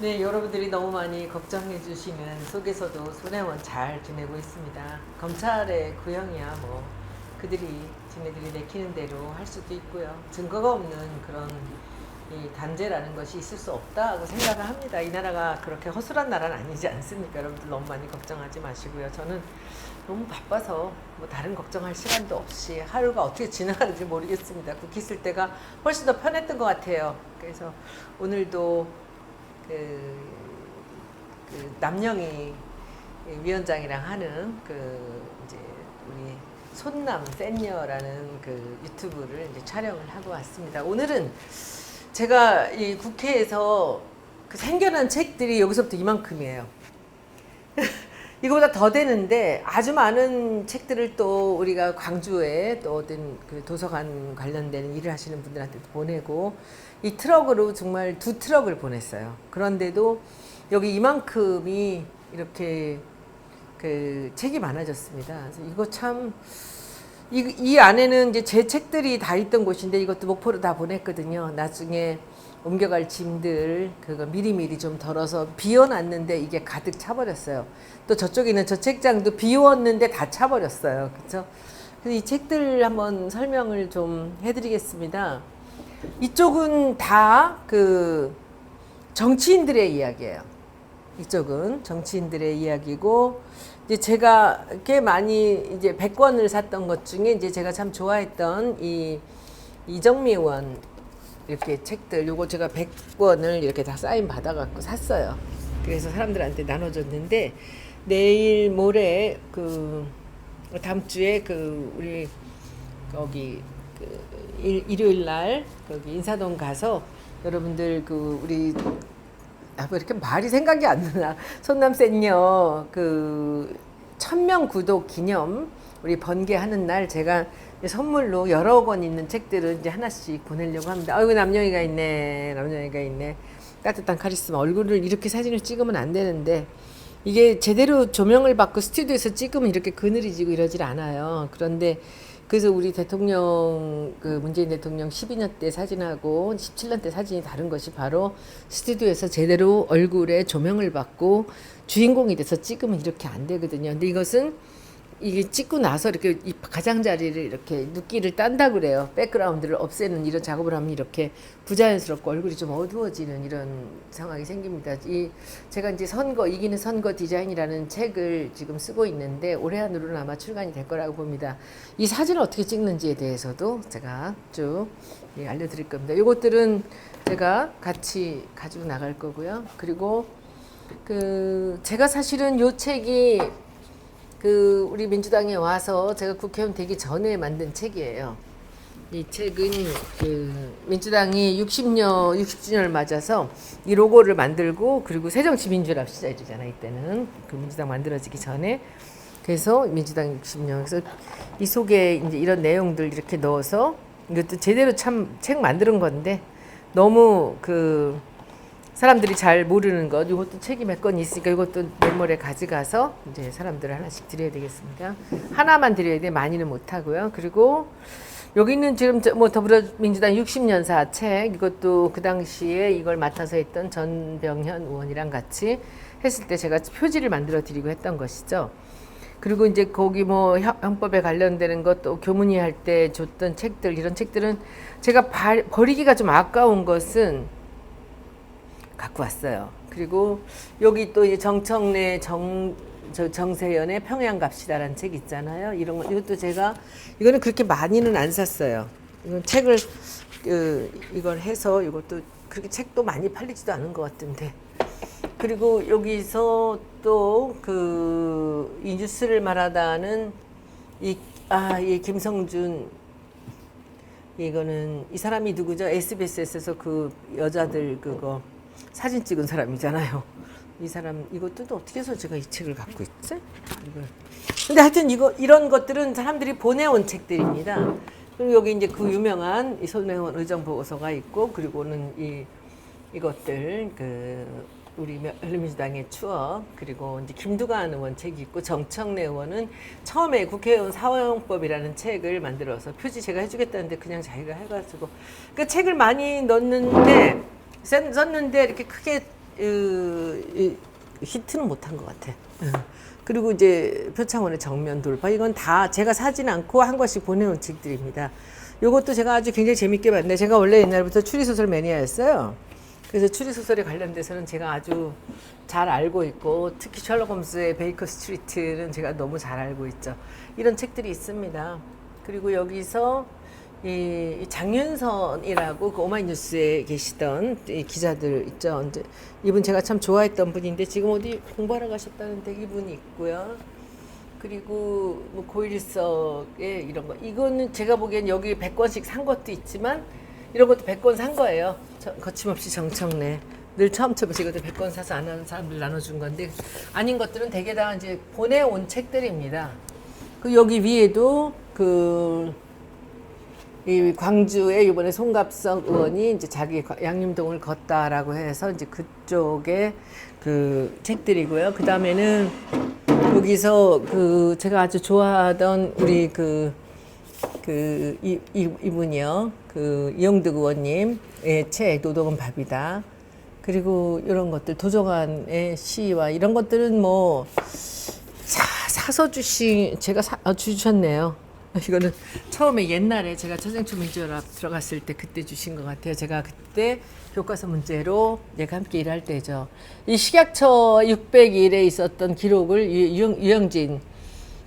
네, 여러분들이 너무 많이 걱정해 주시는 속에서도 손혜원 잘 지내고 있습니다. 검찰의 구형이야 뭐 그들이 지네들이 내키는 대로 할 수도 있고요. 증거가 없는 그런 이 단죄라는 것이 있을 수 없다고 생각을 합니다. 이 나라가 그렇게 허술한 나라는 아니지 않습니까? 여러분들 너무 많이 걱정하지 마시고요. 저는 너무 바빠서 뭐 다른 걱정할 시간도 없이 하루가 어떻게 지나가는지 모르겠습니다. 국회 있을 때가 훨씬 더 편했던 것 같아요. 그래서 오늘도 그, 그 남영희 위원장이랑 하는 그 이제 우리 손남 센녀라는 그 유튜브를 이제 촬영을 하고 왔습니다. 오늘은 제가 이 국회에서 그 생겨난 책들이 여기서부터 이만큼이에요. 이거보다 더 되는데 아주 많은 책들을 또 우리가 광주에 또 어떤 그 도서관 관련된 일을 하시는 분들한테 보내고 이 트럭으로 정말 두 트럭을 보냈어요. 그런데도 여기 이만큼이 이렇게 그 책이 많아졌습니다. 그래서 이거 참 이, 이 안에는 이제 제 책들이 다 있던 곳인데 이것도 목포로 다 보냈거든요. 나중에 옮겨갈 짐들 그거 미리미리 좀 덜어서 비워놨는데 이게 가득 차버렸어요. 또 저쪽에 있는 저 책장도 비웠는데 다 차버렸어요. 그렇죠? 그래서 이 책들 한번 설명을 좀 해드리겠습니다. 이쪽은 다 그 정치인들의 이야기예요. 이쪽은 정치인들의 이야기고 이제 제가 꽤 많이 이제 100권을 샀던 것 중에 이제 제가 참 좋아했던 이 이정미 의원 이렇게 책들 요거 제가 100권을 이렇게 다 사인 받아 갖고 샀어요. 그래서 사람들한테 나눠 줬는데 내일 모레 그 다음 주에 그 우리 거기 그 일, 일요일 날 거기 인사동 가서 여러분들 그 우리 아, 왜 이렇게 말이 생각이 안 나나. 손남센녀 그 천명 구독 기념 우리 번개하는 날 제가 선물로 여러 권 있는 책들을 이제 하나씩 보내려고 합니다. 아이고 남영이가 있네. 남영이가 있네. 따뜻한 카리스마 얼굴을 이렇게 사진을 찍으면 안 되는데 이게 제대로 조명을 받고 스튜디오에서 찍으면 이렇게 그늘이 지고 이러질 않아요. 그런데 그래서 우리 대통령 그 문재인 대통령 12년 때 사진하고 17년 때 사진이 다른 것이 바로 스튜디오에서 제대로 얼굴에 조명을 받고 주인공이 돼서 찍으면 이렇게 안 되거든요. 근데 이것은 이게 찍고 나서 이렇게 이 가장자리를 이렇게 눕기를 딴다 그래요. 백그라운드를 없애는 이런 작업을 하면 이렇게 부자연스럽고 얼굴이 좀 어두워지는 이런 상황이 생깁니다. 이 제가 이제 선거 이기는 선거 디자인이라는 책을 지금 쓰고 있는데 올해 안으로는 아마 출간이 될 거라고 봅니다. 이 사진을 어떻게 찍는지에 대해서도 제가 쭉 예, 알려드릴 겁니다. 이것들은 제가 같이 가지고 나갈 거고요. 그리고 그 제가 사실은 요 책이 그 우리 민주당에 와서 제가 국회의원 되기 전에 만든 책이에요. 이 책은 그 민주당이 60년 60주년을 맞아서 이 로고를 만들고 그리고 새정치민주연합 시절이잖아 이때는 그 민주당 만들어지기 전에 그래서 민주당 60년 그래서 이 속에 이제 이런 내용들 이렇게 넣어서 이것도 제대로 참 책 만드는 건데 너무 그 사람들이 잘 모르는 것 이것도 책이 몇건 있으니까 이것도 메모리에 가져가서 이제 사람들 하나씩 드려야 되겠습니다. 하나만 드려야 돼 많이는 못 하고요. 그리고 여기는 지금 저- 뭐 더불어민주당 60년사 책 이것도 그 당시에 이걸 맡아서 했던 전병현 의원이랑 같이 했을 때 제가 표지를 만들어 드리고 했던 것이죠. 그리고 이제 거기 뭐 형- 형법에 관련되는 것또 교문위 할때 줬던 책들 이런 책들은 제가 발- 버리기가 좀 아까운 것은 갖고 왔어요. 그리고 여기 또이 정청래 정, 저 정세연의 평양 갑시다라는 책 있잖아요. 이런 거 이것도 제가 이거는 그렇게 많이는 안 샀어요. 이건 책을 그 이걸 해서 이것도 그렇게 책도 많이 팔리지도 않은 것 같은데. 그리고 여기서 또 그 이 뉴스를 말하다는 이 아 이 김성준 이거는 이 사람이 누구죠? SBS에서 그 여자들 그거 사진 찍은 사람이잖아요. 이 사람 이것도 또 어떻게 해서 제가 이 책을 갖고 있지? 이걸. 근데 하여튼 이거 이런 것들은 사람들이 보내온 책들입니다. 그리고 여기 이제 그 유명한 이 손명원 의정 보고서가 있고 그리고는 이 이것들 그 우리 열린민주당의 추억 그리고 이제 김두관 의원 책이 있고 정청래 의원은 처음에 국회의원 사회용법이라는 책을 만들어서 표지 제가 해주겠다는데 그냥 자기가 해가지고 그 책을 많이 넣는데 썼- 썼는데 이렇게 크게 으, 이, 히트는 못한 것 같아. 응. 그리고 이제 표창원의 정면 돌파 이건 다 제가 사진 않고 한 권씩 보내온 책들입니다. 요것도 제가 아주 굉장히 재밌게 봤는데 제가 원래 옛날부터 추리소설 매니아였어요. 그래서 추리소설에 관련돼서는 제가 아주 잘 알고 있고 특히 셜록 홈스의 베이커 스트리트는 제가 너무 잘 알고 있죠. 이런 책들이 있습니다. 그리고 여기서 이, 이 장윤선이라고 그 오마이뉴스에 계시던 이 기자들 있죠. 이분 제가 참 좋아했던 분인데 지금 어디 공부하러 가셨다는데 이분이 있고요. 그리고 뭐 고일석의 이런 거 이거는 제가 보기엔 여기 100권씩 산 것도 있지만 이런 것도 100권 산 거예요. 저, 거침없이 정청래. 늘 처음처럼 이것도 100권 사서 안 하는 사람들 나눠준 건데 아닌 것들은 대개 다 이제 보내온 책들입니다. 그 여기 위에도 그 이 광주에 이번에 송갑석 의원이 이제 자기 과- 양림동을 걷다라고 해서 이제 그쪽에 그 책들이고요. 그 다음에는 여기서 그 제가 아주 좋아하던 우리 그 그 이, 이, 이분이요. 그 이영득 의원님의 책 노동은 밥이다. 그리고 이런 것들 도정환의 시와 이런 것들은 뭐 사, 사서 주신 제가 사, 아, 주셨네요. 이거는 처음에 옛날에 제가 천생초민주연합 들어갔을 때 그때 주신 것 같아요. 제가 그때 교과서 문제로 내가 함께 일할 때죠. 이 식약처 601에 있었던 기록을 유- 유영, 유영진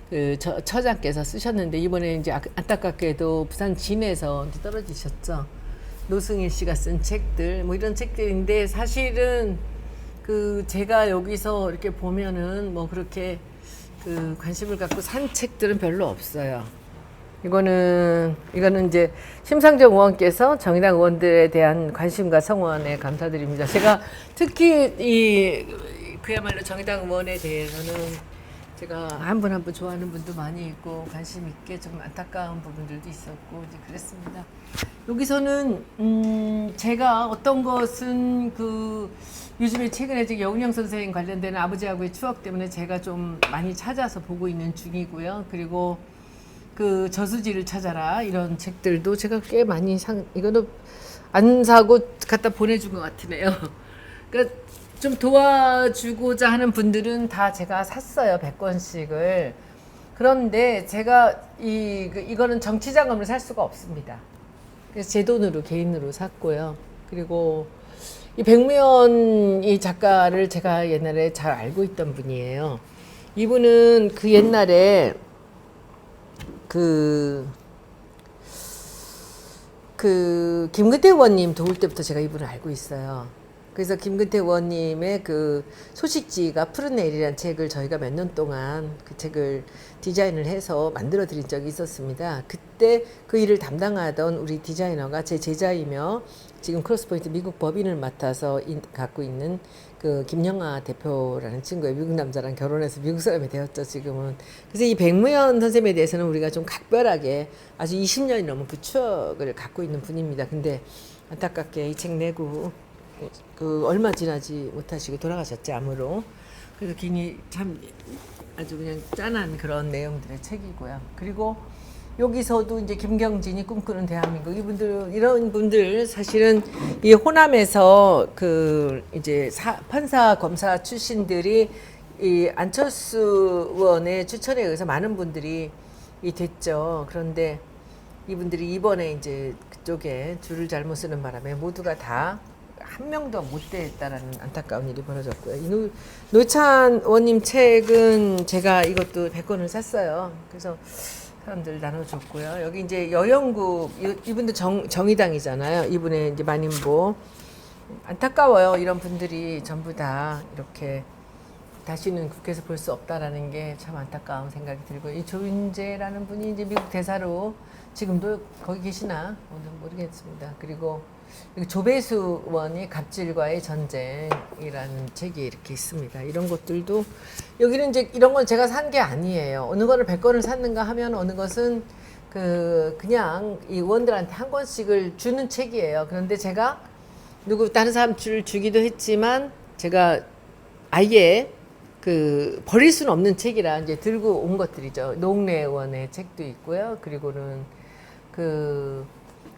그 처, 처장께서 쓰셨는데 이번에 이제 아- 안타깝게도 부산 진에서 떨어지셨죠. 노승일 씨가 쓴 책들 뭐 이런 책들인데 사실은 그 제가 여기서 이렇게 보면은 뭐 그렇게 그 관심을 갖고 산 책들은 별로 없어요. 이거는 이거는 이제 심상정 의원께서 정의당 의원들에 대한 관심과 성원에 감사드립니다. 제가 특히 이 그야말로 정의당 의원에 대해서는 제가 한 분 한 분 좋아하는 분도 많이 있고 관심 있게 좀 안타까운 부분들도 있었고 이제 그랬습니다. 여기서는 음 제가 어떤 것은 그 요즘에 최근에 이제 여운영 선생님 관련되는 아버지하고의 추억 때문에 제가 좀 많이 찾아서 보고 있는 중이고요. 그리고 그 저수지를 찾아라 이런 책들도 제가 꽤 많이 상 이거는 안 사고 갖다 보내준 것 같으네요. 그러니까 좀 도와주고자 하는 분들은 다 제가 샀어요 100권씩을. 그런데 제가 이 그, 이거는 정치 자금을 살 수가 없습니다. 그래서 제 돈으로 개인으로 샀고요. 그리고 이 백무연 이 작가를 제가 옛날에 잘 알고 있던 분이에요. 이분은 그 옛날에 그, 그, 김근태 의원님 도울 때부터 제가 이분을 알고 있어요. 그래서 김근태 의원님의 그 소식지가 푸른 내일이라는 책을 저희가 몇 년 동안 그 책을 디자인을 해서 만들어 드린 적이 있었습니다. 그때 그 일을 담당하던 우리 디자이너가 제 제자이며 지금 크로스포인트 미국 법인을 맡아서 인- 갖고 있는 그 김영아 대표라는 친구의 미국 남자랑 결혼해서 미국 사람이 되었죠 지금은. 그래서 이 백무현 선생님에 대해서는 우리가 좀 각별하게 아주 20년이 넘은 그 추억을 갖고 있는 분입니다. 근데 안타깝게 이 책 내고 그 얼마 지나지 못하시고 돌아가셨지 암으로. 그래서 괜히 참 아주 그냥 짠한 그런 내용들의 책이고요. 그리고 여기서도 이제 김경진이 꿈꾸는 대한민국 이분들 이런 분들 사실은 이 호남에서 그 이제 사, 판사 검사 출신들이 이 안철수 의원의 추천에 의해서 많은 분들이 이 됐죠. 그런데 이분들이 이번에 이제 그쪽에 줄을 잘못 쓰는 바람에 모두가 다 한 명도 못 됐다라는 안타까운 일이 벌어졌고요. 이 노, 노찬 의원님 책은 제가 이것도 100권을 샀어요. 그래서 사람들 나눠줬고요. 여기 이제 여영국 이- 이분도 정, 정의당이잖아요. 이분의 이제 만인보 안타까워요. 이런 분들이 전부 다 이렇게 다시는 국회에서 볼 수 없다라는 게 참 안타까운 생각이 들고 이 조윤재라는 분이 이제 미국 대사로 지금도 거기 계시나 오늘 모르겠습니다. 그리고 조배수 의원이 갑질과의 전쟁이라는 책이 이렇게 있습니다. 이런 것들도 여기는 이제 이런 건 제가 산 게 아니에요. 어느 거를 100권을 샀는가 하면 어느 것은 그 그냥 이 의원들한테 한 권씩을 주는 책이에요. 그런데 제가 누구 다른 사람 줄 주기도 했지만 제가 아예 그 버릴 수는 없는 책이라 이제 들고 온 것들이죠. 의원의 책도 있고요. 그리고는 그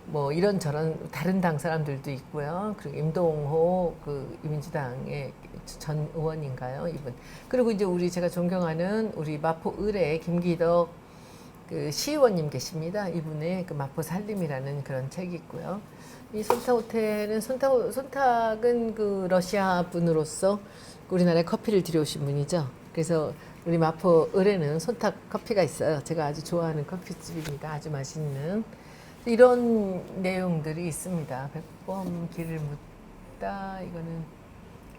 뭐 이런 저런 다른 당 사람들도 있고요. 그리고 임동호 그 민주당의 전 의원인가요, 이분. 그리고 이제 우리 제가 존경하는 우리 마포 의뢰 김기덕 그 시의원님 계십니다. 이분의 그 마포 살림이라는 그런 책이 있고요. 이 손탁 호텔은 손탁 손탁은 그 러시아 분으로서 우리나라에 커피를 들여오신 분이죠. 그래서 우리 마포 을에는 손탁 커피가 있어요. 제가 아주 좋아하는 커피집입니다. 아주 맛있는 이런 내용들이 있습니다. 백범 길을 묻다 이거는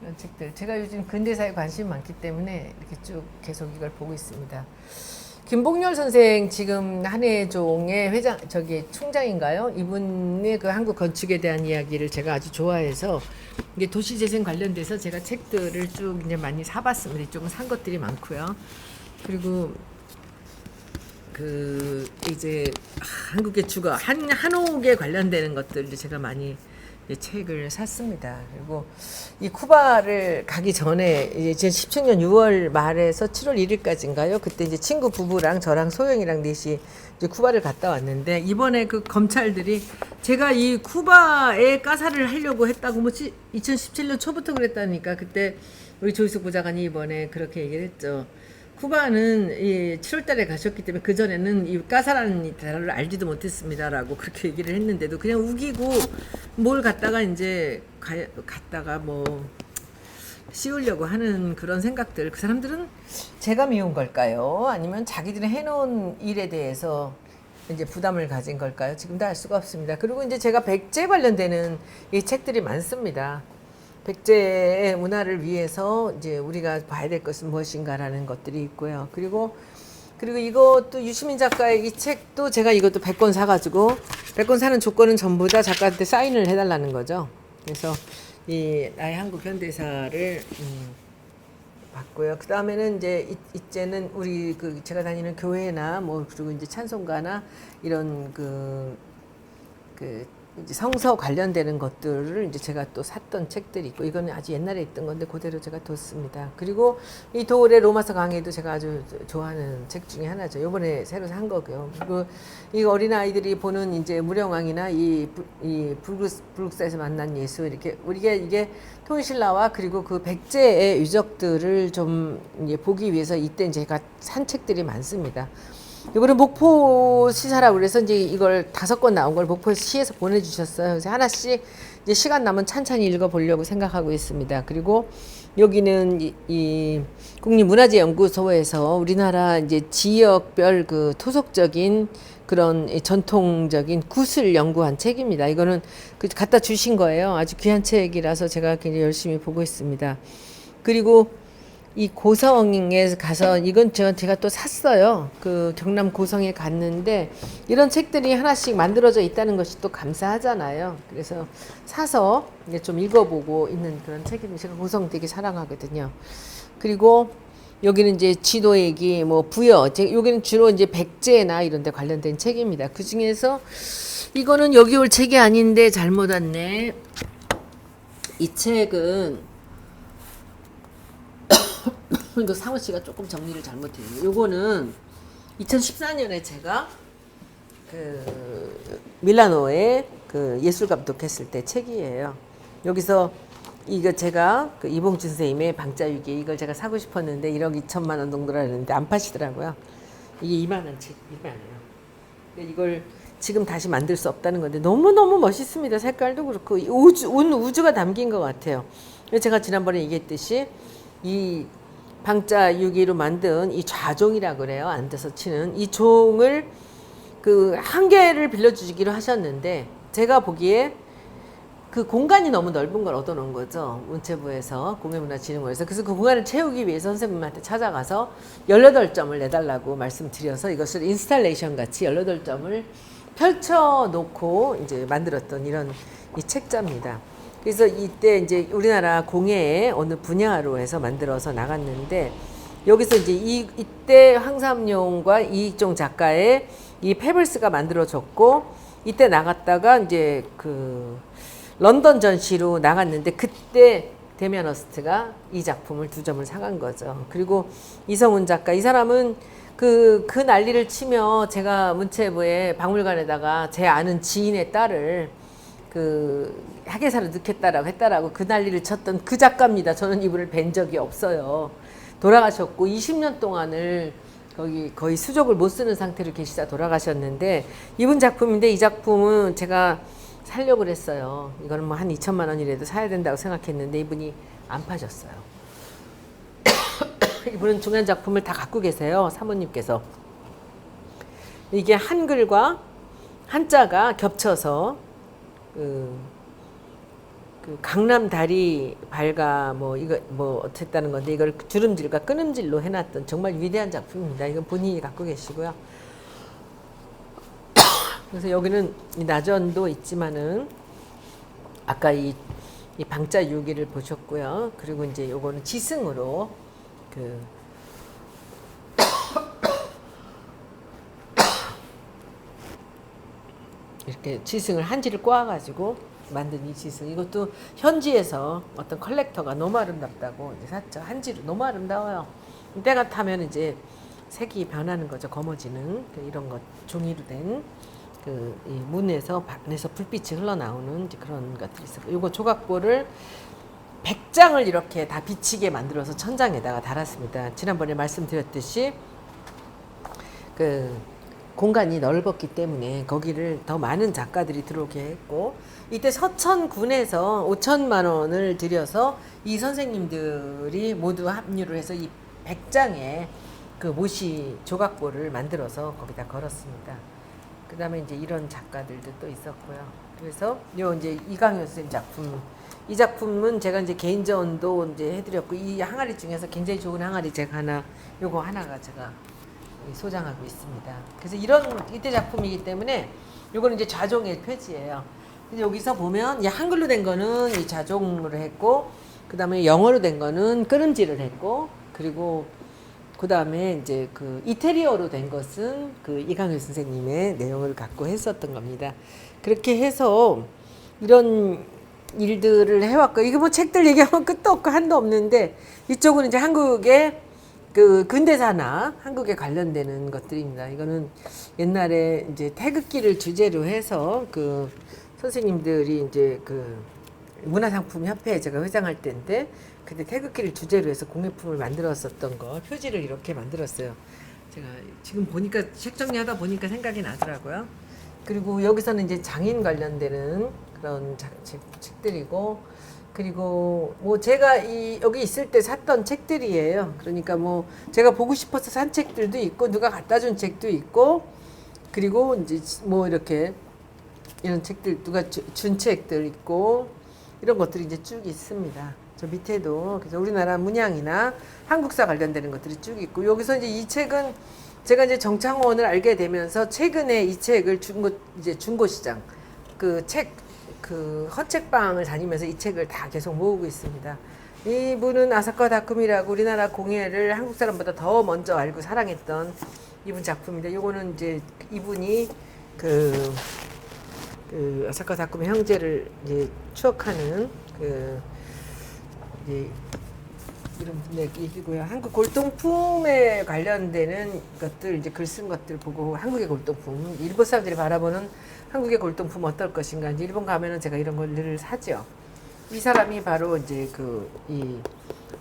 이런 책들. 제가 요즘 근대사에 관심이 많기 때문에 이렇게 쭉 계속 이걸 보고 있습니다. 김봉렬 선생 지금 한해종의 회장 저기 총장인가요? 이분의 그 한국 건축에 대한 이야기를 제가 아주 좋아해서 이게 도시재생 관련돼서 제가 책들을 쭉 이제 많이 사봤습니다. 이쪽은 산 것들이 많고요. 그리고 그 이제 한국의 주거 한 한옥에 관련되는 것들을 제가 많이 책을 샀습니다. 그리고 이 쿠바를 가기 전에 이제 2017년 6월 말에서 7월 1일까지인가요? 그때 이제 친구 부부랑 저랑 소영이랑 넷이 이제 쿠바를 갔다 왔는데 이번에 그 검찰들이 제가 이 쿠바에 가사를 하려고 했다고 뭐 2017년 초부터 그랬다니까 그때 우리 조희숙 부장관이 이번에 그렇게 얘기를 했죠. 쿠바는 이 7월달에 가셨기 때문에 그 전에는 이 까사라는 단어를 알지도 못했습니다라고 그렇게 얘기를 했는데도 그냥 우기고 뭘 갖다가 이제 가, 갔다가 뭐 씌우려고 하는 그런 생각들 그 사람들은 제가 미운 걸까요? 아니면 자기들이 해놓은 일에 대해서 이제 부담을 가진 걸까요? 지금도 알 수가 없습니다. 그리고 이제 제가 백제 관련되는 이 책들이 많습니다. 백제의 문화를 위해서 이제 우리가 봐야 될 것은 무엇인가라는 것들이 있고요. 그리고 그리고 이것도 유시민 작가의 이 책도 제가 이것도 100권 사가지고 100권 사는 조건은 전부 다 작가한테 사인을 해달라는 거죠. 그래서 이 나의 한국 현대사를 음, 봤고요. 그 다음에는 이제 이- 이제는 우리 그 제가 다니는 교회나 뭐 그리고 이제 찬송가나 이런 그, 그 성서 관련되는 것들을 이제 제가 또 샀던 책들이 있고 이거는 아주 옛날에 있던 건데 그대로 제가 뒀습니다. 그리고 이 도울의 로마서 강의도 제가 아주 좋아하는 책 중에 하나죠. 요번에 새로 산 거고요. 그리고 이 어린 아이들이 보는 이제 무령왕이나 이, 부- 이 불국사, 불국사에서 만난 예수 이렇게 우리가 이게 통일신라와 그리고 그 백제의 유적들을 좀 이제 보기 위해서 이때 제가 산 책들이 많습니다. 이거는 목포 시사라고 그래서 이제 이걸 다섯 권 나온 걸 목포 시에서 보내주셨어요. 그래서 하나씩 이제 시간 남은 찬찬히 읽어보려고 생각하고 있습니다. 그리고 여기는 이, 이 국립문화재연구소에서 우리나라 이제 지역별 그 토속적인 그런 이 전통적인 굿을 연구한 책입니다. 이거는 그 갖다 주신 거예요. 아주 귀한 책이라서 제가 굉장히 열심히 보고 있습니다. 그리고 이 고성에 가서 이건 제가, 또 샀어요. 그 경남 고성에 갔는데 이런 책들이 하나씩 만들어져 있다는 것이 또 감사하잖아요. 그래서 사서 이제 좀 읽어보고 있는 그런 책인데 제가 고성 되게 사랑하거든요. 그리고 여기는 이제 지도 얘기, 뭐 부여, 제- 여기는 주로 이제 백제나 이런 데 관련된 책입니다. 그 중에서 이거는 여기 올 책이 아닌데 잘못 왔네. 이 책은 이거 상호 씨가 조금 정리를 잘못했네요. 요거는 2014년에 제가 그 밀라노에 그 예술 감독했을 때 책이에요. 여기서 이거 제가 그 이봉준 선생님의 방자유기 이걸 제가 사고 싶었는데 1억 2천만 원 정도라 했는데 안 파시더라고요. 이게 이만한 책, 이만해요. 근데 이걸 지금 다시 만들 수 없다는 건데 너무 너무 멋있습니다. 색깔도 그렇고 이 우주 온 우주가 담긴 것 같아요. 제가 지난번에 얘기했듯이 이 방자 유기로 만든 이 좌종이라 그래요. 앉아서 치는 이 종을 그 한 개를 빌려주기로 하셨는데 제가 보기에 그 공간이 너무 넓은 걸 얻어놓은 거죠. 문체부에서 공예문화진흥원에서. 그래서 그 공간을 채우기 위해서 선생님한테 찾아가서 18점을 내달라고 말씀드려서 이것을 인스탈레이션 같이 18점을 펼쳐놓고 이제 만들었던 이런 이 책자입니다. 그래서 이때 이제 우리나라 공예의 어느 분야로 해서 만들어서 나갔는데 여기서 이제 이, 이때 황삼용과 이익종 작가의 이 페블스가 만들어졌고 이때 나갔다가 이제 그 런던 전시로 나갔는데 그때 데미안 어스트가 이 작품을 두 점을 사간 거죠. 그리고 이성훈 작가 이 사람은 그, 그 난리를 치며 제가 문체부에 박물관에다가 제 아는 지인의 딸을 그 학예사를 넣겠다라고 했다라고 그 난리를 쳤던 그 작가입니다. 저는 이분을 뵌 적이 없어요. 돌아가셨고 20년 동안을 거기 거의 수족을 못 쓰는 상태로 계시다 돌아가셨는데 이분 작품인데 이 작품은 제가 살려고 그랬어요. 이거는 뭐 한 2천만 원이라도 사야 된다고 생각했는데 이분이 안 파셨어요. 이분은 중요한 작품을 다 갖고 계세요. 사모님께서. 이게 한글과 한자가 겹쳐서 그, 그 강남 다리 발가 뭐 이거 뭐 어쨌다는 건데 이걸 주름질과 끊음질로 해놨던 정말 위대한 작품입니다. 이건 본인이 갖고 계시고요. 그래서 여기는 이 나전도 있지만은 아까 이, 이 방자 유기를 보셨고요. 그리고 이제 요거는 지승으로 그 이렇게 지승을 한지를 꼬아가지고 만든 이 지승. 이것도 현지에서 어떤 컬렉터가 너무 아름답다고 이제 샀죠. 한지로. 너무 아름다워요. 때가 타면 이제 색이 변하는 거죠. 검어지는. 그 이런 것 종이로 된그 이 문에서 안에서 불빛이 흘러나오는 그런 것들이 있어요. 이거 조각보를 100장을 이렇게 다 비치게 만들어서 천장에다가 달았습니다. 지난번에 말씀드렸듯이 그 공간이 넓었기 때문에 거기를 더 많은 작가들이 들어오게 했고 이때 서천군에서 5천만 원을 들여서 이 선생님들이 모두 합류를 해서 이 100장의 그 모시 조각보를 만들어서 거기다 걸었습니다. 그 다음에 이제 이런 작가들도 또 있었고요. 그래서 요 이제 이강효 선생님 작품 이 작품은 제가 이제 개인전도 이제 해드렸고 이 항아리 중에서 굉장히 좋은 항아리 제가 하나 요거 하나가 제가 소장하고 있습니다. 그래서 이런 이때 작품이기 때문에 요거는 이제 좌종의 표지예요. 근데 여기서 보면 이 한글로 된 거는 이 좌종으로 했고 그 다음에 영어로 된 거는 끊음질을 했고 그리고 그 다음에 이제 그 이태리어로 된 것은 그 이강일 선생님의 내용을 갖고 했었던 겁니다. 그렇게 해서 이런 일들을 해왔고 이게 뭐 책들 얘기하면 끝도 없고 한도 없는데 이쪽은 이제 한국의 그 근대사나 한국에 관련되는 것들입니다. 이거는 옛날에 이제 태극기를 주제로 해서 그 선생님들이 이제 그 문화상품 협회에 제가 회장할 때인데 그때 태극기를 주제로 해서 공예품을 만들었었던 거 표지를 이렇게 만들었어요. 제가 지금 보니까 책 정리하다 보니까 생각이 나더라고요. 그리고 여기서는 이제 장인 관련되는 그런 자, 책, 책들이고 그리고 뭐 제가 이 여기 있을 때 샀던 책들이에요. 그러니까 뭐 제가 보고 싶어서 산 책들도 있고 누가 갖다 준 책도 있고 그리고 이제 뭐 이렇게 이런 책들 누가 주, 준 책들 있고 이런 것들이 이제 쭉 있습니다. 저 밑에도 그래서 우리나라 문양이나 한국사 관련되는 것들이 쭉 있고 여기서 이제 이 책은 제가 이제 정창원을 알게 되면서 최근에 이 책을 중고 이제 중고 시장 그 책 그 헌책방을 다니면서 이 책을 다 계속 모으고 있습니다. 이분은 아사카 다쿰이라고 우리나라 공예를 한국 사람보다 더 먼저 알고 사랑했던 이분 작품인데 요거는 이제 이분이 그, 그 아사카 다쿰의 형제를 이제 추억하는 그 이제 이런 분의 얘기고요. 한국 골동품에 관련되는 것들 이제 글 쓴 것들 보고 한국의 골동품 일본 사람들이 바라보는 한국의 골동품 어떨 것인가. 일본 가면은 제가 이런 걸 늘 사죠. 이 사람이 바로 이제 그, 이,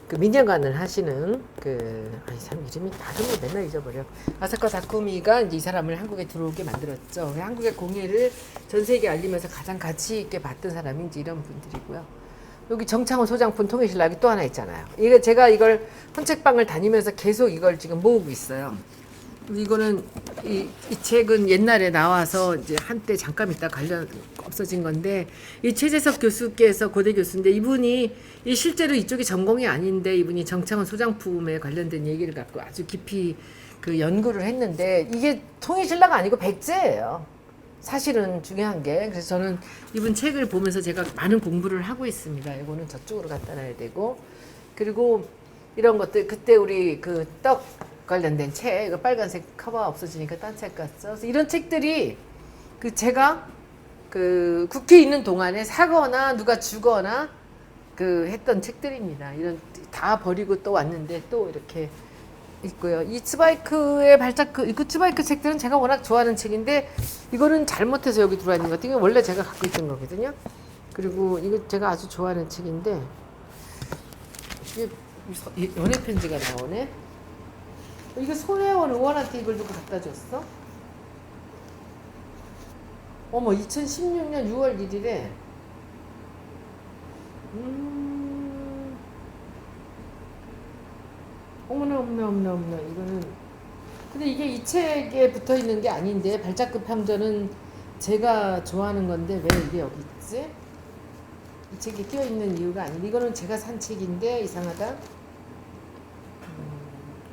그 민영관을 하시는 그, 아이 사람 이름이 다름을 맨날 잊어버려. 아사카 다쿠미가 이제 이 사람을 한국에 들어오게 만들었죠. 한국의 공예를 전 세계에 알리면서 가장 가치 있게 봤던 사람이 이제 이런 분들이고요. 여기 정창훈 소장품 통일신락이 또 하나 있잖아요. 이거 제가 이걸 헌책방을 다니면서 계속 이걸 지금 모으고 있어요. 이거는 이, 이 책은 옛날에 나와서 이제 한때 잠깐 있다 관련 없어진 건데 이 최재석 교수께서 고대 교수인데 이분이 이 실제로 이쪽이 전공이 아닌데 이분이 정창훈 소장품에 관련된 얘기를 갖고 아주 깊이 그 연구를 했는데 이게 통일신라가 아니고 백제예요. 사실은 중요한 게 그래서 저는 이분 책을 보면서 제가 많은 공부를 하고 있습니다. 이거는 저쪽으로 갖다 놔야 되고 그리고 이런 것들 그때 우리 그떡 관련된 책, 빨간색 커버 없어지니까 딴 책 같죠. 이런 책들이 그 제가 그 국회에 있는 동안에 사거나 누가 주거나 그 했던 책들입니다. 이런 다 버리고 또 왔는데 또 이렇게 있고요. 이 츠바이크의 발자크, 그 츠바이크 책들은 제가 워낙 좋아하는 책인데 이거는 잘못해서 여기 들어와 있는 것 같아요. 원래 제가 갖고 있던 거거든요. 그리고 이거 제가 아주 좋아하는 책인데 이게 연애 편지가 나오네. 이거 손혜원 의원한테 이걸 누구 갖다 줬어? 어머 2016년 6월 1일에 음 어머나 어머나 어머나 어머나 이거는 근데 이게 이 책에 붙어 있는 게 아닌데 발자국 함전은 제가 좋아하는 건데 왜 이게 여기 있지? 이 책에 끼어 있는 이유가 아닌데 이거는 제가 산 책인데 이상하다.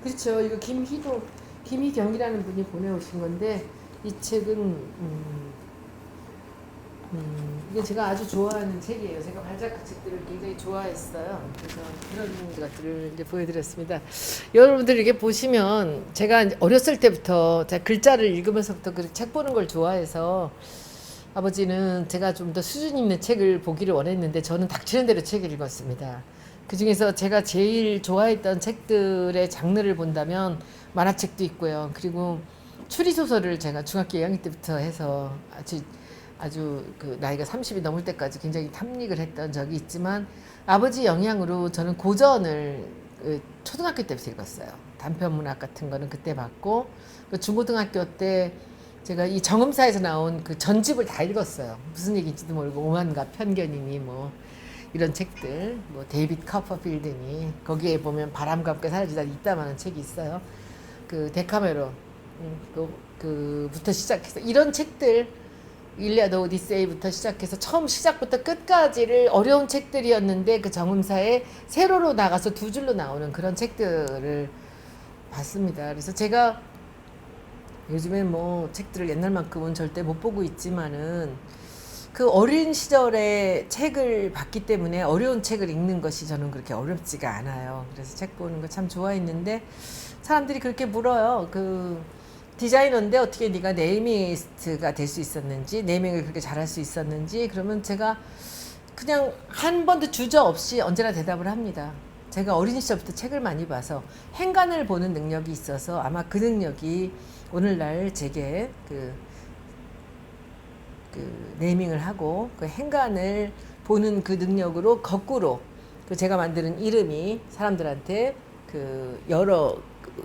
음, 그렇죠. 이거 김희도 김희경이라는 분이 보내오신 건데 이 책은 음, 음, 이게 제가 아주 좋아하는 책이에요. 제가 발자국 책들을 굉장히 좋아했어요. 그래서 그런 것들을 이제 보여드렸습니다. 여러분들 이렇게 보시면 제가 어렸을 때부터 제가 글자를 읽으면서부터 그 책 보는 걸 좋아해서 아버지는 제가 좀 더 수준 있는 책을 보기를 원했는데 저는 닥치는 대로 책을 읽었습니다. 그 중에서 제가 제일 좋아했던 책들의 장르를 본다면 만화책도 있고요. 그리고 추리소설을 제가 중학교 2학년 때부터 해서 아주 아주 그 나이가 30이 넘을 때까지 굉장히 탐닉을 했던 적이 있지만 아버지 영향으로 저는 고전을 그 초등학교 때부터 읽었어요. 단편 문학 같은 거는 그때 봤고 그 중고등학교 때 제가 이 정음사에서 나온 그 전집을 다 읽었어요. 무슨 얘기인지도 모르고 오만과 편견이니 뭐 이런 책들 뭐 데이빗 커퍼필드니 거기에 보면 바람과 함께 사라지다 있다마는 책이 있어요. 그 데카메론 음, 그, 그부터 시작해서 이런 책들 일리아드 오디세이부터 시작해서 처음 시작부터 끝까지를 어려운 책들이었는데 그 정음사에 세로로 나가서 두 줄로 나오는 그런 책들을 봤습니다. 그래서 제가 요즘에 뭐 책들을 옛날만큼은 절대 못 보고 있지만은 그 어린 시절에 책을 봤기 때문에 어려운 책을 읽는 것이 저는 그렇게 어렵지가 않아요. 그래서 책 보는 거 참 좋아했는데 사람들이 그렇게 물어요. 그 디자이너인데 어떻게 네가 네이미스트가 될 수 있었는지 네이밍을 그렇게 잘할 수 있었는지 그러면 제가 그냥 한 번도 주저 없이 언제나 대답을 합니다. 제가 어린 시절부터 책을 많이 봐서 행간을 보는 능력이 있어서 아마 그 능력이 오늘날 제게 그, 그 네이밍을 하고 그 행간을 보는 그 능력으로 거꾸로 그 제가 만드는 이름이 사람들한테 그 여러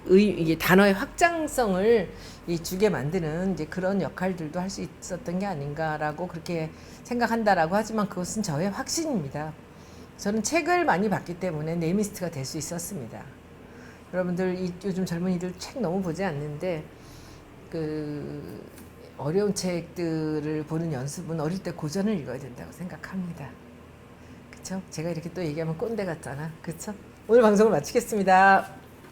의, 단어의 확장성을 이 주게 만드는 이제 그런 역할들도 할 수 있었던 게 아닌가라고 그렇게 생각한다라고 하지만 그것은 저의 확신입니다. 저는 책을 많이 봤기 때문에 네이미스트가 될 수 있었습니다. 여러분들 이, 요즘 젊은이들 책 너무 보지 않는데 그 어려운 책들을 보는 연습은 어릴 때 고전을 읽어야 된다고 생각합니다. 그쵸? 제가 이렇게 또 얘기하면 꼰대 같잖아. 그쵸? 오늘 방송을 마치겠습니다.